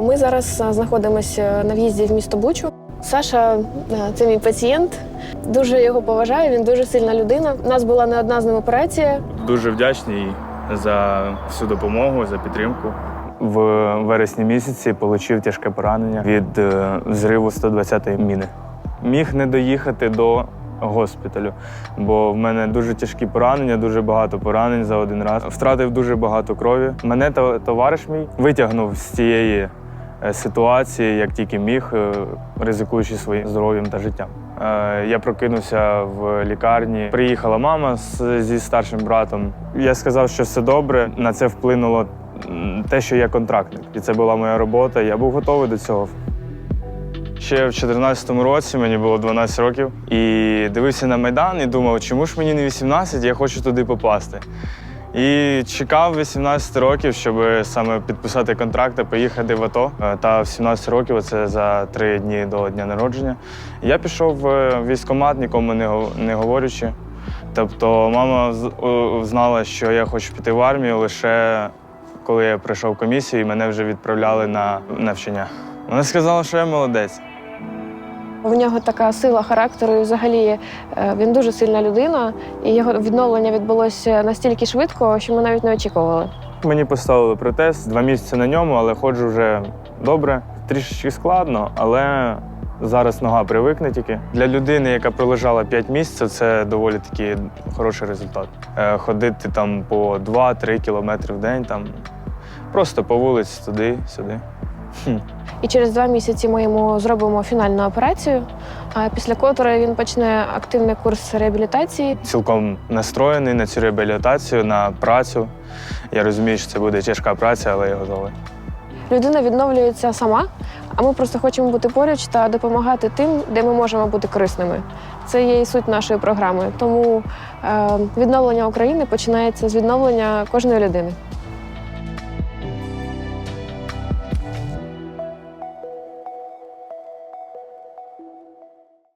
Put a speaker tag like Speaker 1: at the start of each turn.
Speaker 1: Ми зараз знаходимося на в'їзді в місто Бучу. Саша це мій пацієнт. Дуже його поважаю. Він дуже сильна людина. У нас була не одна з ним операція.
Speaker 2: Дуже вдячний за всю допомогу, за підтримку. В вересні місяці отримав тяжке поранення від е, зриву 120-ї міни. Міг не доїхати до госпіталю, бо в мене дуже тяжкі поранення, дуже багато поранень за один раз. Втратив дуже багато крові. Мене та- товариш мій витягнув з цієї е, ситуації, як тільки міг, е, ризикуючи своїм здоров'ям та життям. Е, Я прокинувся в лікарні. Приїхала мама зі старшим братом. Я сказав, що все добре. На це вплинуло те, що я контрактник, і це була моя робота. Я був готовий до цього. Ще в 2014 році мені було 12 років, і дивився на Майдан і думав, чому ж мені не 18, я хочу туди попасти. І чекав 18 років, щоб саме підписати контракт та поїхати в АТО. Е, Та в 17 років, це за три дні до дня народження. Я пішов в військкомат, нікому не не говорячи. Тобто мама знала, що я хочу піти в армію лише коли я пройшов комісію і мене вже відправляли на навчання. Вона сказала, що я молодець.
Speaker 1: У нього така сила характеру, і взагалі е, він дуже сильна людина, і його відновлення відбулося настільки швидко, що ми навіть не очікували.
Speaker 2: Мені поставили протез, два місяці на ньому, але ходжу вже добре. Трішечки складно, але зараз нога привикне тільки. Для людини, яка пролежала 5 місяців, це доволі такий хороший результат. Е, Ходити там по 2-3 кілометри в день, там просто по вулиці туди,
Speaker 1: І через два місяці ми йому зробимо фінальну операцію, а після котрої він почне активний курс реабілітації.
Speaker 2: Цілком настроєний на цю реабілітацію, на працю. Я розумію, що це буде тяжка праця, але я готовий.
Speaker 1: Людина відновлюється сама, а ми просто хочемо бути поруч та допомагати тим, де ми можемо бути корисними. Це є і суть нашої програми. Тому е, відновлення України починається з відновлення кожної людини.